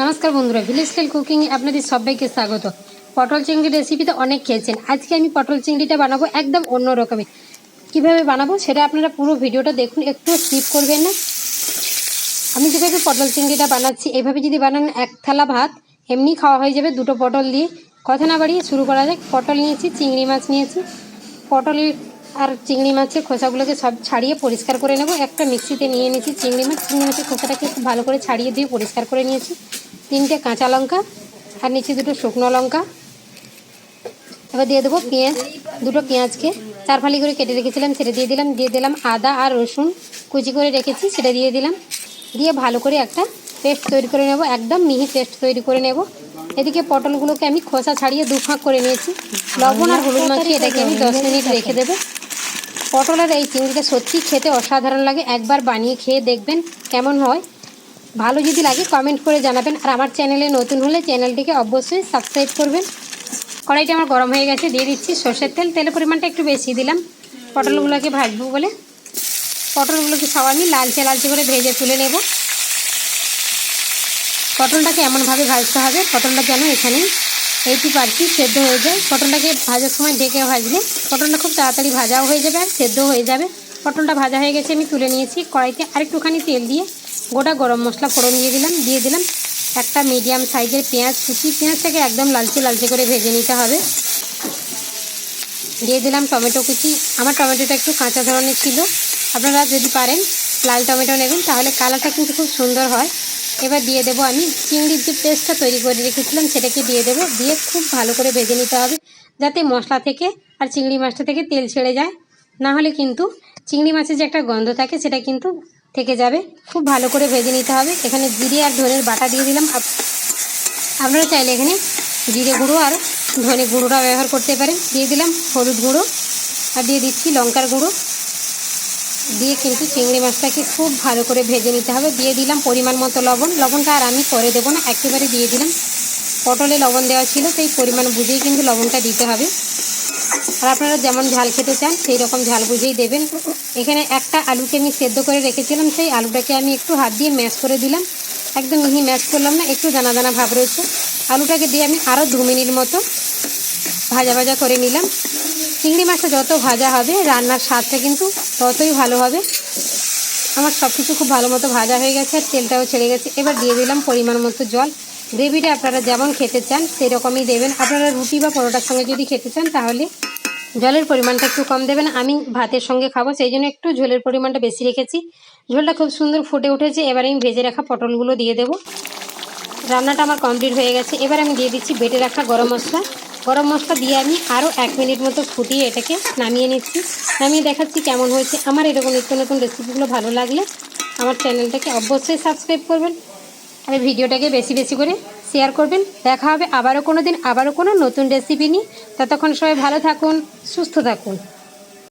নমস্কার বন্ধুরা village style কুকিংয়ে আপনাদের সবাইকে স্বাগত। পটল চিংড়ি রেসিপিতে অনেক খেয়েছেন। আজকে আমি পটল চিংড়িটা বানাবো একদম অন্য রকমের কীভাবে বানাবো সেটা আপনারা পুরো ভিডিওটা দেখুন, একটু স্কিপ করবেন না। আমি যেভাবে পটল চিংড়িটা বানাচ্ছি, এভাবে যদি বানান এক থালা ভাত, এমনি খাওয়া হয়ে যাবে দুটো পটল দিয়ে। কথা না বাড়িয়ে শুরু করা যাক। পটল নিয়েছি, চিংড়ি মাছ নিয়েছি। পটল আর চিংড়ি মাছের খোসাগুলোকে সব ছাড়িয়ে পরিষ্কার করে নেব। একটা মিক্সিতে নিয়ে নিয়েছি চিংড়ি মাছ। চিংড়ি মাছের খোসাটাকে ভালো করে ছাড়িয়ে দিয়ে পরিষ্কার করে নিয়েছি। তিনটে কাঁচা লঙ্কা আর নিচে দুটো শুকনো লঙ্কা। এবার দিয়ে দেবো পেঁয়াজ, দুটো পেঁয়াজকে চার ফালি করে কেটে রেখেছিলাম, সেটা দিয়ে দিলাম দিয়ে দিলাম আদা আর রসুন কুচি করে রেখেছি, সেটা দিয়ে দিলাম। দিয়ে ভালো করে একটা পেস্ট তৈরি করে নেব, একদম মিহি পেস্ট তৈরি করে নেব। এদিকে পটলগুলোকে আমি খোসা ছাড়িয়ে দু ফাঁক করে নিয়েছি। লবণ আর হলুদ মাখিয়ে এটাকে আমি দশ মিনিট রেখে দেবো। পটলের এই চিংড়িটা সত্যি খেতে অসাধারণ লাগে, একবার বানিয়ে খেয়ে দেখবেন কেমন হয়। ভালো যদি লাগে কমেন্ট করে জানাবেন। আর আমার চ্যানেলে নতুন হলে চ্যানেলটিকে অবশ্যই সাবস্ক্রাইব করবেন। কড়াইটা আমার গরম হয়ে গেছে, দিয়ে দিচ্ছি সর্ষের তেল। তেলের পরিমাণটা একটু বেশি দিলাম। পটলগুলোকে ভাজবো বলে। পটলগুলোকে সব আমি লালচে লালচে করে ভেজে তুলে নেব। পটলটাকে এমনভাবে ভাজতে হবে, পটলটা যেন এখানে এইটি পারছি সেদ্ধ হয়ে যায়। পটলটাকে ভাজার সময় ডেকে ভাজলে পটলটা খুব তাড়াতাড়ি ভাজাও হয়ে যাবে আর সেদ্ধ হয়ে যাবে। পটলটা ভাজা হয়ে গেছে, আমি তুলে নিয়েছি কড়াইতে। আরেকটুখানি তেল দিয়ে গোটা গরম মশলা ফোড়ন দিয়ে দিলাম দিয়ে দিলাম। একটা মিডিয়াম সাইজের পেঁয়াজ কুচি, পেঁয়াজটাকে একদম লালচে লালচে করে ভেজে নিতে হবে। দিয়ে দিলাম টমেটো কুচি। আমার টমেটোটা একটু কাঁচা ধরনের ছিল। আপনারা যদি পারেন লাল টমেটো নেবেন, তাহলে কালারটা কিন্তু খুব সুন্দর হয়। এবার দিয়ে দেবো আমি চিংড়ির যে পেস্টটা তৈরি করে রেখেছিলাম, সেটাকে দিয়ে দেবো। দিয়ে খুব ভালো করে ভেজে নিতে হবে, যাতে মশলা থেকে আর চিংড়ি মাছটা থেকে তেল ছেড়ে যায়। না হলে কিন্তু চিংড়ি মাছের যে একটা গন্ধ থাকে, সেটা কিন্তু থেকে যাবে। খুব ভালো করে ভেজে নিতে হবে। এখানে জিরে আর ধনের বাটা দিয়ে দিলাম। আপ- আপনারা চাইলে এখানে জিরে গুঁড়ো আর ধনে গুঁড়োটা ব্যবহার করতে পারেন। দিয়ে দিলাম হলুদ গুঁড়ো আর দিয়ে দিচ্ছি লঙ্কার গুঁড়ো। দিয়ে কিন্তু চিংড়ি মাছটাকে খুব ভালো করে ভেজে নিতে হবে। দিয়ে দিলাম পরিমাণ মতো লবণ। লবণটা আর আমি পরে দেবো না, একেবারে দিয়ে দিলাম। পটলে লবণ দেওয়া ছিল, সেই পরিমাণ বুঝেই কিন্তু লবণটা দিতে হবে। আর আপনারা যেমন ঝাল খেতে চান, সেই রকম ঝাল বুঝেই দেবেন। এখানে একটা আলুকে আমি সেদ্ধ করে রেখেছিলাম, সেই আলুটাকে আমি একটু হাত দিয়ে ম্যাশ করে দিলাম। একদম মিহি ম্যাশ করলাম না, একটু দানা দানা ভাব রয়েছে। আলুটাকে দিয়ে আমি আরও দু মিনিট মতো ভাজা ভাজা করে নিলাম। চিংড়ি মাছটা যত ভাজা হবে, রান্নার স্বাদটা কিন্তু ততই ভালো হবে। আমার সব কিছু খুব ভালো মতো ভাজা হয়ে গেছে, আর তেলটাও ছেড়ে গেছে। এবার দিয়ে দিলাম পরিমাণ মতো জল। গ্রেভিটা আপনারা যেমন খেতে চান সেই রকমই দেবেন। আপনারা রুটি বা পরোটার সঙ্গে যদি খেতে চান, তাহলে জলের পরিমাণটা একটু কম দেবেন। আমি ভাতের সঙ্গে খাব, সেই জন্য একটু ঝোলের পরিমাণটা বেশি রেখেছি। ঝোলটা খুব সুন্দর ফুটে উঠেছে, এবার আমি ভেজে রাখা পটলগুলো দিয়ে দেবো। রান্নাটা আমার কমপ্লিট হয়ে গেছে। এবার আমি দিয়ে দিচ্ছি বেটে রাখা গরম মশলা। গরম মশলা দিয়ে আমি আরও এক মিনিট মতো ফুটিয়ে এটাকে নামিয়ে নিচ্ছি। নামিয়ে দেখাচ্ছি কেমন হয়েছে। আমার এরকম নিত্য নতুন রেসিপিগুলো ভালো লাগলে আমার চ্যানেলটাকে অবশ্যই সাবস্ক্রাইব করবেন। আর ভিডিওটাকে বেশি বেশি করে শেয়ার করবেন। দেখা হবে আবারও কোনো দিন, আবারও কোনো নতুন রেসিপি নিয়ে। ততক্ষণ সবাই ভালো থাকুন, সুস্থ থাকুন।